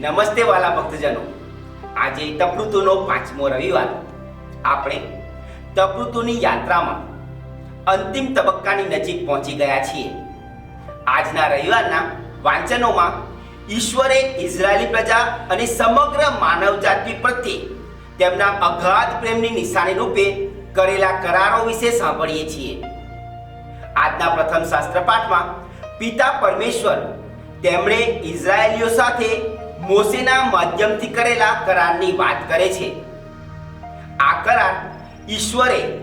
નમસ્તે વાલા ભક્તજનો. આજે તપૃતુનો પાંચમો રવિવાર. આપણે તપૃતુની યાત્રામાં અંતિમ તબક્કાની નજીક પહોંચી ગયા છીએ. આજના રવિવારના વાંચનોમાં ઈશ્વરે ઇઝરાયેલી પ્રજા અને સમગ્ર માનવજાતિ પ્રત્યે તેમના અગાધ પ્રેમની નિશાની રૂપે કરેલા કરારો વિશે સાંભળીએ છીએ. આજના પ્રથમ શાસ્ત્ર પાઠમાં પિતા પરમેશ્વર તેમણે ઇઝરાયેલીઓ સાથે મોસેના માધ્યમથી કરેલા કરારની વાત કરે છે. આ કરાર ઈશ્વરે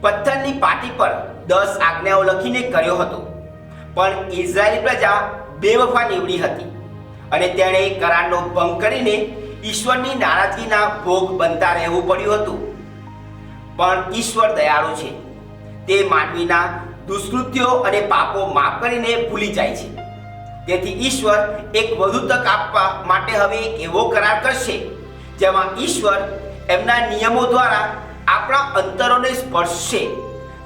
પથ્થરની પાટી પર દસ આજ્ઞાઓ લખીને કર્યો હતો. પણ ઇઝરાયેલી પ્રજા બેવફા નીવડી હતી અને તેણે કરારનો ભંગ કરીને ઈશ્વરની નારાજગીના ભોગ બનતા રહેવું પડ્યું હતું. પણ ઈશ્વર દયાળુ છે. તે માનવીના દુષ્કૃત્યો અને પાપો માફ કરીને ભૂલી જાય છે. તેથી ઈશ્વર એક વધુ તક આપવા માટે હવે એક એવો કરાર કરશે, જેમાં ઈશ્વર એમના નિયમો દ્વારા આપણા અંતરોને સ્પર્શશે,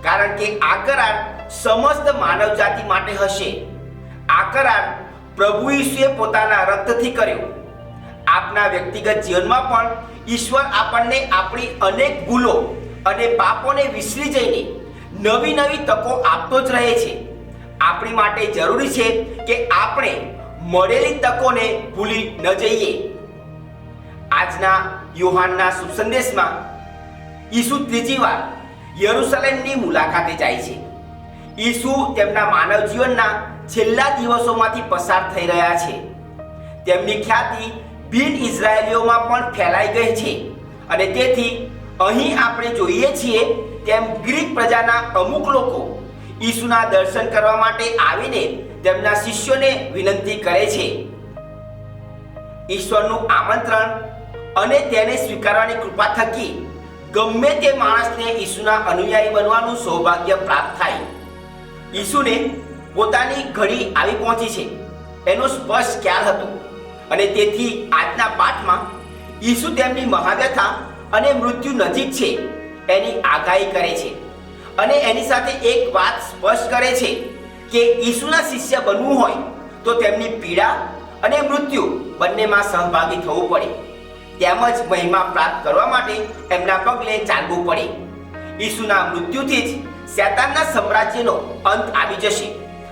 કારણ કે આ કરાર સમસ્ત માનવજાતિ માટે હશે. આ કરાર પ્રભુ ઈશ્વરે પોતાના રક્તથી કર્યો. આપના વ્યક્તિગત જીવનમાં પણ ઈશ્વર આપણને આપણી અનેક ભૂલો અને પાપોને વિસરી જઈને નવી નવી તકો આપતો જ રહે છે. આપણી માટે જરૂરી છે કે આપણે મળેલી તકોને ભૂલી ન જઈએ. આજના યુહાનના શુભ સંદેશમાં ઈસુ ત્રીજી વાર યરુસલેમની મુલાકાતે જાય છે. ઈસુ તેમના માનવ જીવનના છેલ્લા દિવસોમાંથી પસાર થઈ રહ્યા છે. તેમની ખ્યાતિ બિન ઇઝરાયેલીઓમાં પણ ફેલાઈ ગઈ છે અને તેથી અહીં આપણે જોઈએ છીએ તેમ ગ્રીક પ્રજાના અમુક લોકો ઈસુના દર્શન કરવા માટે આવીને તેમના શિષ્યોને વિનંતી કરે છે. ઈશ્વરનું આમંત્રણ અને તેને સ્વીકારવાની કૃપા થકી ગમે તે માણસને ઈસુના અનુયાયી બનવાનું સૌભાગ્ય પ્રાપ્ત થાય. ઈસુને પોતાની ઘડી આવી પહોંચી છે. એનો સ્પષ્ટ ખ્યાલ હતો અને તેથી આજના પાઠમાં ઈસુ તેમની મહાવ્યથા અને મૃત્યુ નજીક છે એની આગાહી કરે છે. અને એની સાથે એક વાત સ્પષ્ટ કરે છે કે ઈસુના શિષ્ય બનવું હોય તો તેમની પીડા અને મૃત્યુ બંનેમાં સહભાગી થવું પડે. તેમજ મહિમા પ્રાપ્ત કરવા માટે એમના પગલે ચાલવું પડે. ઈસુના મૃત્યુથી જ શેતાનના સામ્રાજ્યનો અંત આવી જશે.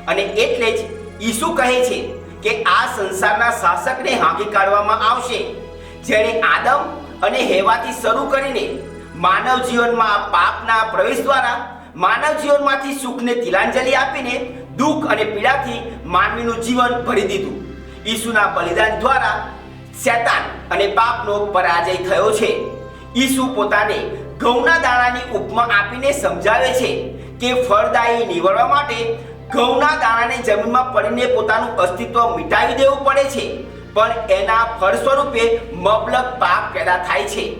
અને એટલે જ ઈસુ કહે છે કે આ સંસારના શાસકને હાંકી કાઢવામાં આવશે. જેણે આદમ અને હેવાથી શરૂ કરીને માનવ જીવનમાં પાપના પ્રવેશ દ્વારા માનવ જીવનમાંથી સુખને તિલાંજલિ આપીને દુઃખ અને પીડાથી માનવીનું જીવન ભરી દીધું. ઈસુના બલિદાન દ્વારા શેતાન અને પાપનો પરાજય થયો છે. ઈસુ પોતાને ઘઉંના દાણાની ઉપમા આપીને સમજાવે છે કે ફળદાયી નીવડવા માટે ઘઉંના દાણાને જમીનમાં પડીને પોતાનું અસ્તિત્વ મિટાવી દેવું પડે છે. પણ એના ફળ સ્વરૂપે મબલક પાક પેદા થાય છે.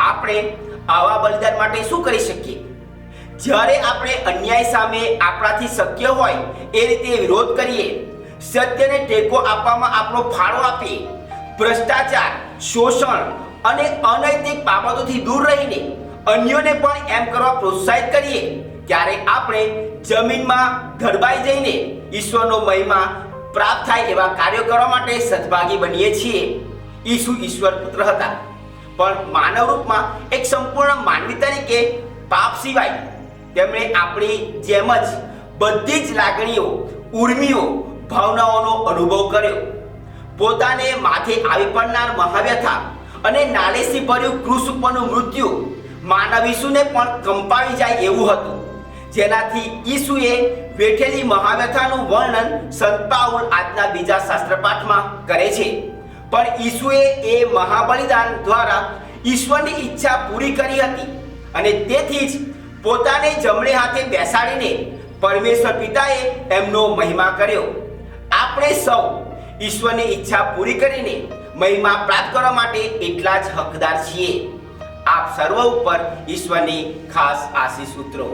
આપણે આવા બલિદાન માટે શું કરી શકીએ? જ્યારે આપણે અન્યાય સામે આપણાથી શક્ય હોય એ રીતે વિરોધ કરીએ, સત્યને ટેકો આપવામાં આપણો ફાળો આપીએ ભ્રષ્ટાચાર, શોષણ અને અનૈતિક બાબતોથી દૂર રહીને અન્યોને પણ એમ કરવા પ્રોત્સાહિત કરીએ, ત્યારે આપણે જમીનમાં ધરબાઈ જઈને ઈશ્વરનો મહિમા પ્રાપ્ત થાય એવા કાર્યો કરવા માટે સદભાગી બનીએ છીએ. ઈસુ ઈશ્વર પુત્ર હતા. પણ માનવ રૂપમાં એક સંપૂર્ણ માનવી તરીકે પાપ સિવાય તેમણે આપણી જેમ જ બધી જ લાગણીઓ, ઉર્મિઓ, ભાવનાઓનો અનુભવ કર્યો. પોતાને માથે આવી પડનાર મહાવ્યથા અને નાલેસી ભર્યું ક્રૂસ ઉપરનું મૃત્યુ માનવ ઈસુને પણ કંપાવી જાય એવું હતું. જેનાથી ઈસુએ વેઠેલી મહાવ્યથાનું વર્ણન સંત પાઉલ આજના બીજા શાસ્ત્ર પાઠમાં કરે છે. પણ ઈસુએ એ મહાબલિદાન દ્વારા ઈશ્વરની ઈચ્છા પૂરી કરી હતી અને તેથી જ પોતાને જમણે હાથે બેસાડીને પરમેશ્વર પિતાએ એમનો મહિમા કર્યો. આપણે સૌ ઈશ્વરની ઈચ્છા પૂરી કરીને મહિમા પ્રાપ્ત કરવા માટે એટલા જ હકદાર છીએ. આપ સર્વ ઉપર ઈશ્વરની ખાસ આશીષ સૂત્રો